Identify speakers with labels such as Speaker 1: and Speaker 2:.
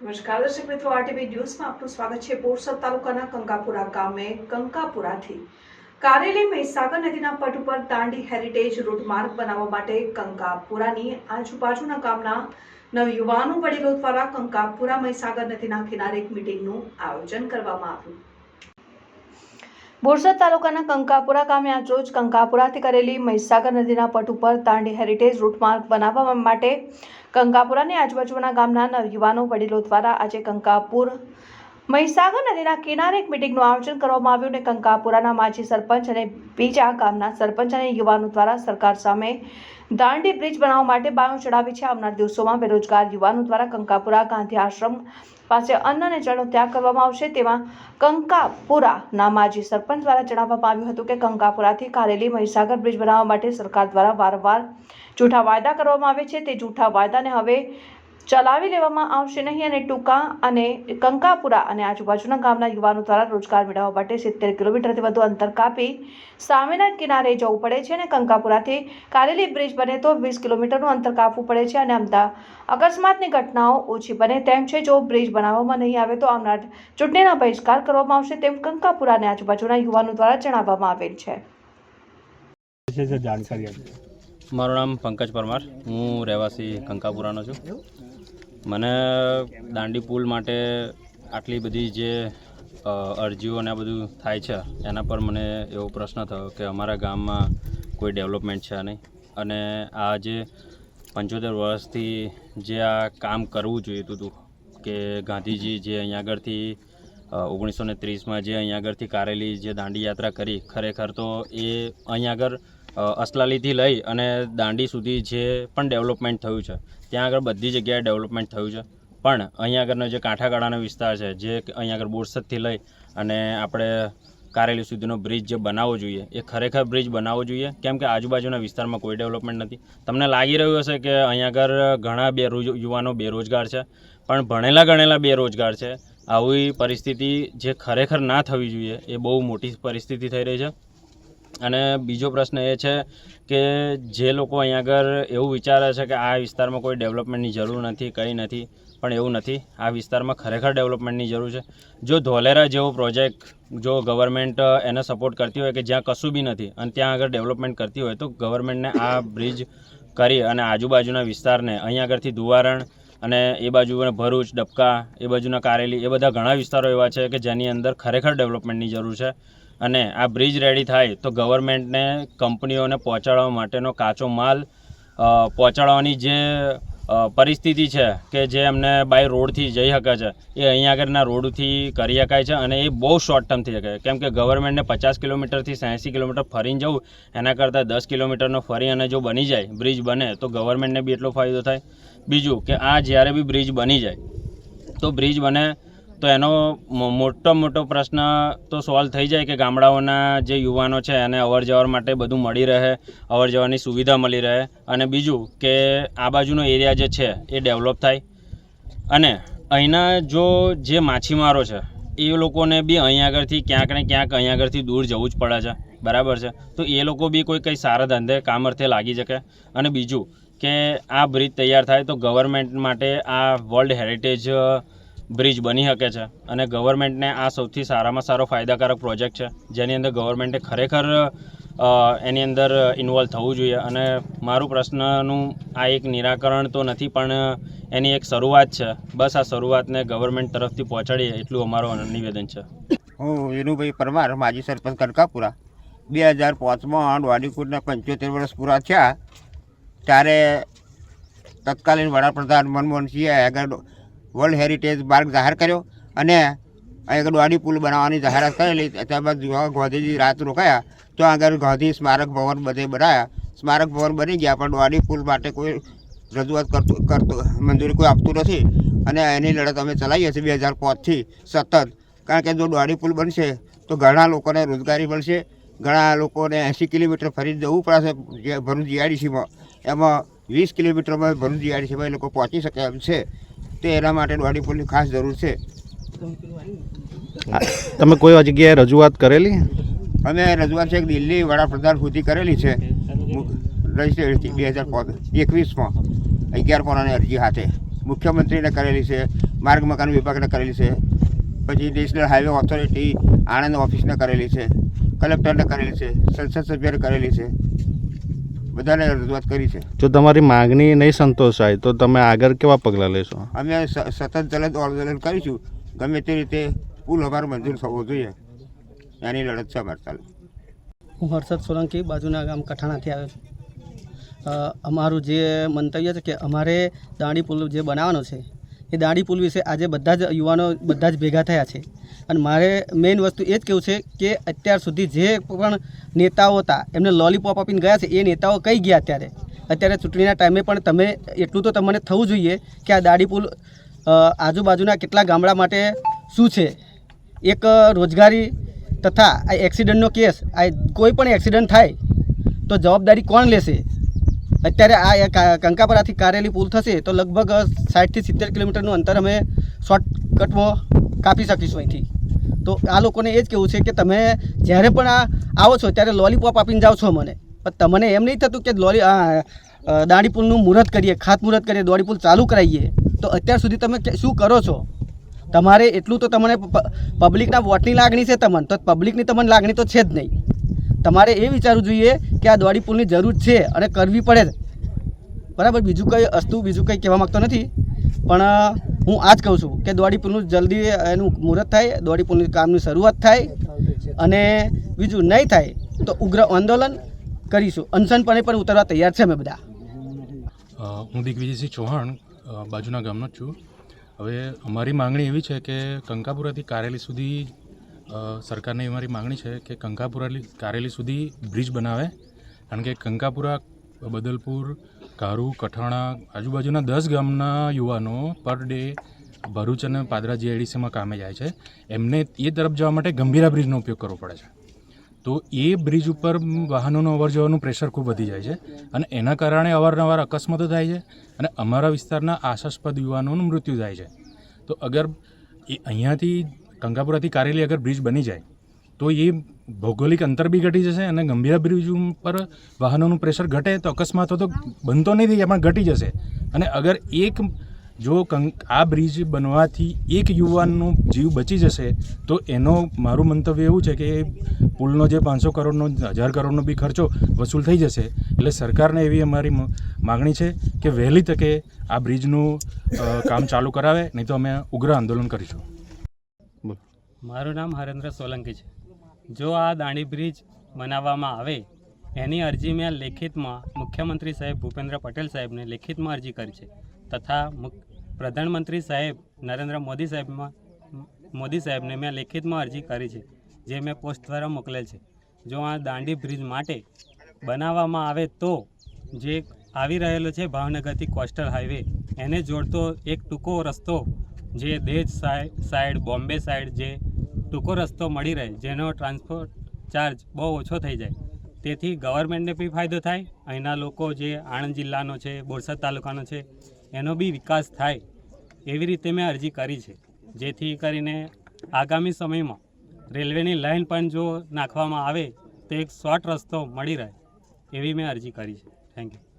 Speaker 1: નમસ્કાર, દર્શક મિત્રો, આરટીવી ન્યૂઝમાં આપનું સ્વાગત છે. બોરસદ તાલુકાના કંકાપુરા ગામે કંકાપુરાથી કારેલી મહીસાગર નદીના પટ ઉપર દાંડી હેરિટેજ રૂટ માર્ગ બનાવવા માટે કંકાપુરાની આજુબાજુના ગામના નવયુવાનો વડીલો દ્વારા કંકાપુરા મહીસાગર નદીના કિનારે એક મિટિંગનું આયોજન કરવામાં આવ્યું. બોરસદ તાલુકાના કંકાપુરા ગામે આજ રોજ કંકાપુરાથી કરેલી મહીસાગર નદીના પટ ઉપર તાંડી હેરિટેજ રૂટ માર્ગ બનાવવા માટે કંકાપુરાની આજુબાજુના ગામના નવયુવાનો વડીલો દ્વારા આજે કંકાપુર મહીસાગર નદીના કિનારે એક મિટિંગનું આયોજન કરવામાં આવ્યું અને કંકાપુરાના માજી સરપંચ અને બીજા ગામના સરપંચ અને યુવાનો દ્વારા સરકાર સામે દાંડી બ્રિજ બનાવવા માટે બાયો ચડાવી છે આવનાર દિવસોમાં. બેરોજગાર યુવાનો દ્વારા કંકાપુરા ગાંધી આશ્રમ પાસે અન્ન અને જળનો ત્યાગ કરવામાં આવશે. તેમાં કંકાપુરાના માજી સરપંચ દ્વારા જણાવવામાં આવ્યું હતું કે કંકાપુરાથી કારેલી મહીસાગર બ્રિજ બનાવવા માટે સરકાર દ્વારા વારંવાર જૂઠા વાયદા કરવામાં આવે છે. તે જૂઠા વાયદાને હવે ચલાવી લેવામાં આવશે નહીં અને ટૂંકા અને કંકાપુરા અને આજુબાજુના ગામના યુવાનો દ્વારા રોજગાર મેળવવા માટે સિત્તેર કિલોમીટરથી વધુ અંતર કાપી સામેના કિનારે જવું પડે છે અને કંકાપુરાથી કારેલી બ્રિજ બને તો વીસ કિલોમીટરનું અંતર કાપવું પડે છે અને અમદા અકસ્માતની ઘટનાઓ ઓછી બને તેમ છે. જો બ્રિજ બનાવવામાં નહીં આવે તો આવનાર ચૂંટણીના બહિષ્કાર કરવામાં આવશે તેમ કંકાપુરા અને આજુબાજુના યુવાનો દ્વારા જણાવવામાં આવેલ છે.
Speaker 2: મારું નામ પંકજ પરમાર. હું રહેવાસી કંકાપુરાનો છું. મને દાંડી પુલ માટે આટલી બધી જે અરજીઓ ને આ બધું થાય છે, એના પર મને એવો પ્રશ્ન થયો કે અમારા ગામમાં કોઈ ડેવલપમેન્ટ છે નહીં. અને આ જે પંચોતેર વર્ષથી જે આ કામ કરવું જોઈતું હતું કે ગાંધીજી જે અહીંયા આગળથી ઓગણીસો ને ત્રીસમાં જે અહીંયા આગળથી કારેલી જે દાંડી યાત્રા કરી, ખરેખર તો એ અહીંયા આગળ અસલાલીથી લઈ અને દાંડી સુધી જે પણ ડેવલપમેન્ટ થયું છે, ત્યાં આગળ બધી જગ્યાએ ડેવલપમેન્ટ થયું છે. પણ અહીંયા આગળનો જે કાંઠાગાળાનો વિસ્તાર છે, જે અહીંયા આગળ બોરસદથી લઈ અને આપણે કારેલી સુધીનો બ્રિજ જે બનાવવો જોઈએ, એ ખરેખર બ્રિજ બનાવવો જોઈએ, કેમ કે આજુબાજુના વિસ્તારમાં કોઈ ડેવલપમેન્ટ નથી. તમને લાગી રહ્યું હશે કે અહીંયા આગળ ઘણા બેરોજ યુવાનો બેરોજગાર છે, પણ ભણેલા ગણેલા બેરોજગાર છે. આવી પરિસ્થિતિ જે ખરેખર ના થવી જોઈએ, એ બહુ મોટી પરિસ્થિતિ થઈ રહી છે. અને બીજો પ્રશ્ન એ છે કે જે લોકો અહીંયા આગળ એવું વિચારે છે કે આ વિસ્તારમાં કોઈ ડેવલપમેન્ટની જરૂર નથી, કંઈ નથી, પણ એવું નથી, આ વિસ્તારમાં ખરેખર ડેવલપમેન્ટની જરૂર છે. જો ધોલેરા જેવો પ્રોજેક્ટ જો ગવર્મેન્ટ એને સપોર્ટ કરતી હોય કે જ્યાં કશું બી નથી અને ત્યાં આગળ ડેવલપમેન્ટ કરતી હોય તો ગવર્મેન્ટને આ બ્રિજ કરી અને આજુબાજુના વિસ્તારને અહીં આગળથી દુવારણ અને એ બાજુ ભરૂચ, ડબકા, એ બાજુના કારેલી, એ બધા ઘણા વિસ્તારો એવા છે કે જેની અંદર ખરેખર ડેવલપમેન્ટની જરૂર છે. અને આ બ્રિજ રેડી થાય તો ગવર્મેન્ટને કંપનીઓને પહોંચાડવા માટેનો કાચો માલ પહોંચાડવાની જે પરિસ્થિતિ છે કે જે એમને બાય રોડથી જઈ શકે છે, એ અહીંયા આગળના રોડથી કરી શકાય છે અને એ બહુ શોર્ટ ટર્મ થઈ શકે કેમ કે ગવર્મેન્ટને પચાસ કિલોમીટરથી એંસી કિલોમીટર ફરીને જવું, એના કરતાં દસ કિલોમીટરનો ફરી અને જો બની જાય, બ્રિજ બને, તો ગવર્મેન્ટને બી એટલો ફાયદો થાય. બીજું કે આ જ્યારે બી બ્રિજ બની જાય, તો બ્રિજ બને તો એનો મોટો મોટો પ્રશ્ન તો સોલ્વ થઈ જાય કે ગામડાઓના જે યુવાનો છે એને અવર જવર માટે બધું મળી રહે, અવર જવરની સુવિધા મળી રહે અને બીજું કે આ બાજુનો એરિયા જે છે એ ડેવલપ થાય. અને અહીંના જો જે માછીમારો છે, એ લોકોને બી અહીં આગળથી ક્યાંક ને ક્યાંક અહીં આગળથી દૂર જવું જ પડે છે. બરાબર છે? તો એ લોકો બી કોઈ કંઈ સારા ધંધે કામ અર્થે લાગી શકે. અને બીજું કે આ બ્રિજ તૈયાર થાય તો ગવર્મેન્ટ માટે આ વર્લ્ડ હેરિટેજ બ્રિજ બની શકે છે અને ગવર્મેન્ટને આ સૌથી સારામાં સારો ફાયદાકારક પ્રોજેક્ટ છે. જેની અંદર ગવર્મેન્ટે ખરેખર એની અંદર ઇન્વોલ્વ થવું જોઈએ. અને મારું પ્રશ્નનું આ એક નિરાકરણ તો નથી, પણ એની એક શરૂઆત છે. બસ આ શરૂઆતને ગવર્મેન્ટ તરફથી પહોંચાડીએ એટલું અમારું નિવેદન છે.
Speaker 3: હું વિનુભાઈ પરમાર, માજી સરપંચ કનકાપુરા. બે હજાર પાંચમાં વાડીકુટના પંચોતેર વર્ષ પૂરા થયા, ત્યારે તત્કાલીન વડાપ્રધાન મનમોહનસિંહે આગળ વર્લ્ડ હેરિટેજ માર્ગ જાહેર કર્યો અને આગળ વાડી પુલ બનાવવાની જાહેરાત કરેલી. ત્યારબાદ ગાંધીજી રાત રોકાયા, તો આગળ ગાંધી સ્મારક ભવન બધે બનાવ્યા સ્મારક ભવન બની ગયા, પણ વાડી પુલ માટે કોઈ રજૂઆત કરતું કરતું, મંજૂરી કોઈ આપતું નથી. અને એની લડત અમે ચલાવીએ છીએ બે હજાર પાંચથી સતત. કારણ કે જો દોડી પુલ બનશે, તો ઘણા લોકોને રોજગારી મળશે. ઘણા લોકોને એંસી કિલોમીટર ફરી જવું પડશે ભરૂચ જીઆઈડીસીમાં એમાં વીસ કિલોમીટરમાં ભરૂચ જીઆઈડીસીમાં એ લોકો પહોંચી શકે એમ છે. તો એના માટે દોડી પુલની ખાસ જરૂર છે.
Speaker 4: તમે કોઈ જગ્યાએ રજૂઆત કરેલી?
Speaker 3: અમે રજૂઆત છે દિલ્હી વડાપ્રધાન સુધી કરેલી છે. રજિસ્ટ્રેશન બે હજાર એકવીસમાં. અગિયાર કોનાની અરજી હાથે. મુખ્યમંત્રીને કરેલી છે માર્ગ મકાન વિભાગને કરેલી છે. પછી નેશનલ હાઈવે ઓથોરિટી આણંદ ઓફિસને કરેલી છે. કલેક્ટરને કરેલી છે સંસદ સભ્યને કરેલી છે. બધાને રજૂઆત કરી છે.
Speaker 4: જો તમારી માગણી નહીં સંતોષાય તો તમે આગળ કેવા પગલાં લેશો?
Speaker 3: અમે સતત જલદ આંદોલન કરીશું. ગમે તે રીતે પુલ અમારો મંજૂર થવો જોઈએ. એની લડત છે અમારે ચાલુ
Speaker 5: હું હર્ષદ સોલંકી બાજુના ગામ કઠાણાથી આવ્યો છું. અમારું જે મંતવ્ય છે કે અમારે દાંડી પુલ જે બનાવવાનો છે એ દાંડી પુલ વિશે આજે બધા જ યુવાનો બધા જ ભેગા થયા છે. અને મારે મેઇન વસ્તુ એ જ કહેવું છે કે અત્યાર સુધી જે પણ નેતાઓ હતા, એમને લોલીપોપ આપીને ગયા છે, એ નેતાઓ કઈ ગયા અત્યારે? અત્યારે ચૂંટણીના ટાઈમે પણ તમે, એટલું તો તમને થવું જોઈએ કે આ દાંડી પુલ આજુબાજુના કેટલા ગામડા માટે શું છે? એક રોજગારી તથા આ એક્સિડન્ટનો કેસ, આ કોઈ પણ એક્સિડન્ટ થાય, તો જવાબદારી કોણ લેશે? અત્યારે આ કંકાપરાથી કારેલી પુલ થશે તો લગભગ સાઠથી સિત્તેર કિલોમીટરનું અંતર અમે શોર્ટકટમાં કાપી શકીશું અહીંથી. તો આ લોકોને એ જ કહેવું છે કે તમે જ્યારે પણ આ આવો છો ત્યારે લોલીપોપ આપીને જાઓ છો મને પણ તમને એમ નહીં થતું કે લોલી દાંડી પુલનું મુહૂર્ત કરીએ ખાતમુહૂર્ત કરીએ, દોડી પુલ ચાલુ કરાવીએ. તો અત્યાર સુધી તમે શું કરો છો? તમારે એટલું તો તમને પબ્લિકના વોટની લાગણી છે તમને. તો પબ્લિકની તમને લાગણી તો છે જ નહીં. તમારે એ વિચારવું જોઈએ કે આ દોડી પુલની જરૂર છે અને કરવી પડે. બરાબર, બીજું કંઈ અસ્તુ, બીજું કંઈ કહેવા માગતો નથી. પણ હું આ જ કહું છું કે દોડી પુલનું જલ્દી એનું મુહૂર્ત થાય, દોડી પુલની કામની શરૂઆત થાય અને બીજું નહીં થાય તો ઉગ્ર આંદોલન કરીશું. અનશનપણે પણ ઉતરવા તૈયાર છે અમે બધા.
Speaker 6: હું દિગ્વિજયસિંહ ચૌહાણ બાજુના ગામનો જ છું. હવે અમારી માંગણી એવી છે કે કંકાપુરાથી કારેલી સુધી સરકારને મારી માંગણી છે કે કંકાપુરા કારેલી સુધી બ્રિજ બનાવે. કારણ કે કંકાપુરા, બદલપુર, કારુ, કઠાણા આજુબાજુના દસ ગામના યુવાનો પર ડે ભરૂચ અને પાદરા જીઆઈડીસીમાં કામે જાય છે. એમને એ તરફ જવા માટે ગંભીરા બ્રિજનો ઉપયોગ કરવો પડે છે. તો એ બ્રિજ ઉપર વાહનોનું અવર જવાનું પ્રેશર ખૂબ વધી જાય છે અને એના કારણે અવારનવાર અકસ્માતો થાય છે અને અમારા વિસ્તારના આશાસ્પદ યુવાનોનું મૃત્યુ થાય છે. તો અગર એ અહીંયાથી કંકાપુરાથી કારેલી અગર બ્રિજ બની જાય, તો એ ભૌગોલિક અંતર બી ઘટી જશે અને ગંભીરા બ્રિજ ઉપર વાહનોનું પ્રેશર ઘટે, તો અકસ્માતો તો બનતો નહીં થઈ પણ ઘટી જશે. અને અગર એક જો આ બ્રિજ બનવાથી એક યુવાનનો જીવ બચી જશે, તો એનો મારું મંતવ્ય એવું છે કે એ પુલનો જે પાંચસો કરોડનો, હજાર કરોડનો બી ખર્ચો વસૂલ થઈ જશે. એટલે સરકારને એવી અમારી માગણી છે કે વહેલી તકે આ બ્રિજનું કામ ચાલુ કરાવે, નહીં તો અમે ઉગ્ર આંદોલન કરીશું.
Speaker 7: મારું નામ હરેન્દ્ર સોલંકી છે. જો આ દાંડી બ્રિજ બનાવવામાં આવે, એની અરજી મેં લેખિતમાં મુખ્યમંત્રી સાહેબ ભૂપેન્દ્ર પટેલ સાહેબને લેખિતમાં અરજી કરી છે તથા પ્રધાનમંત્રી સાહેબ નરેન્દ્ર મોદી સાહેબમાં, મોદી સાહેબને મેં લેખિતમાં અરજી કરી છે, જે મેં પોસ્ટ દ્વારા મોકલેલ છે. જો આ દાંડી બ્રિજ માટે બનાવવામાં આવે તો જે આવી રહેલો છે ભાવનગરથી કોસ્ટલ હાઈવે, એને જોડતો એક ટૂંકો રસ્તો જે દેજ સાઈ- સાઈડ, બોમ્બે સાઈડ જે ટૂંકો રસ્તો મળી રહે, જેનો ટ્રાન્સપોર્ટ ચાર્જ બહુ ઓછો થઈ જાય. તેથી ગવર્મેન્ટને બી ફાયદો થાય. અહીંના લોકો જે આણંદ જિલ્લાનો છે, બોરસદ તાલુકાનો છે, એનો બી વિકાસ થાય એવી રીતે મેં અરજી કરી છે. જેથી કરીને આગામી સમયમાં રેલવેની લાઇન પણ જો નાખવામાં આવે, તો એક શોર્ટ રસ્તો મળી રહે એવી મેં અરજી કરી છે. Thank you